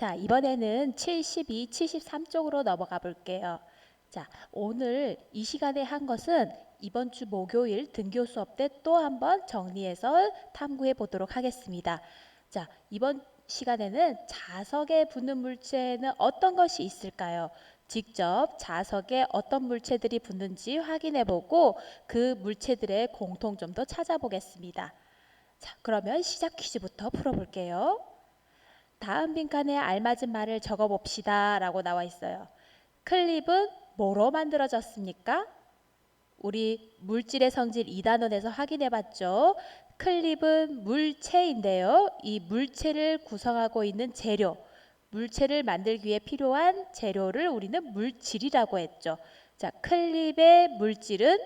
자, 이번에는 72, 73쪽으로 넘어가 볼게요. 자, 오늘 이 시간에 한 것은 이번 주 목요일 등교 수업 때 또 한번 정리해서 탐구해 보도록 하겠습니다. 자, 이번 시간에는 자석에 붙는 물체에는 어떤 것이 있을까요? 직접 자석에 어떤 물체들이 붙는지 확인해 보고 그 물체들의 공통점도 찾아보겠습니다. 자, 그러면 시작 퀴즈부터 풀어볼게요. 다음 빈칸에 알맞은 말을 적어 봅시다. 라고 나와 있어요. 클립은 뭐로 만들어졌습니까? 우리 물질의 성질 2단원에서 확인해 봤죠. 클립은 물체인데요. 이 물체를 구성하고 있는 재료, 물체를 만들기 위해 필요한 재료를 우리는 물질이라고 했죠. 자, 클립의 물질은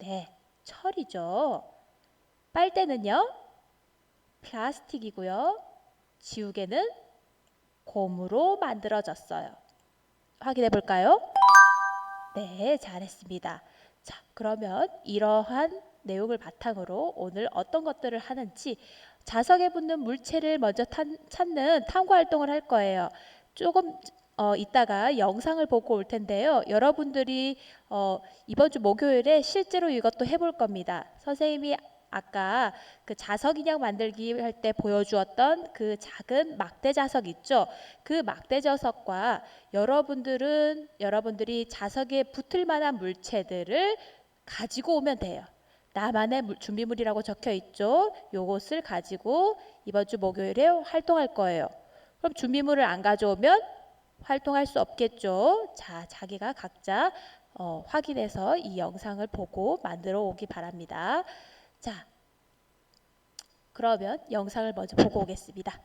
네, 철이죠. 빨대는요? 플라스틱이고요. 지우개는 곰으로 만들어졌어요. 확인해 볼까요? 네, 잘했습니다. 자, 그러면 이러한 내용을 바탕으로 오늘 어떤 것들을 하는지 자석에 붙는 물체를 먼저 탄- 찾는 탐구 활동을 할 거예요. 조금 어, 이따가 영상을 보고 올 텐데요. 여러분들이 어, 이번 주 목요일에 실제로 이것도 해볼 겁니다. 선생님이 아까 그 자석 인형 만들기 할 때 보여주었던 그 작은 막대 자석 있죠? 그 막대 자석과 여러분들은 여러분들이 자석에 붙을 만한 물체들을 가지고 오면 돼요. 나만의 물- 준비물이라고 적혀 있죠. 요것을 가지고 이번 주 목요일에 활동할 거예요. 그럼 준비물을 안 가져오면 활동할 수 없겠죠. 자, 자기가 각자 어, 확인해서 이 영상을 보고 만들어 오기 바랍니다. 자, 그러면 영상을 먼저 보고 오겠습니다.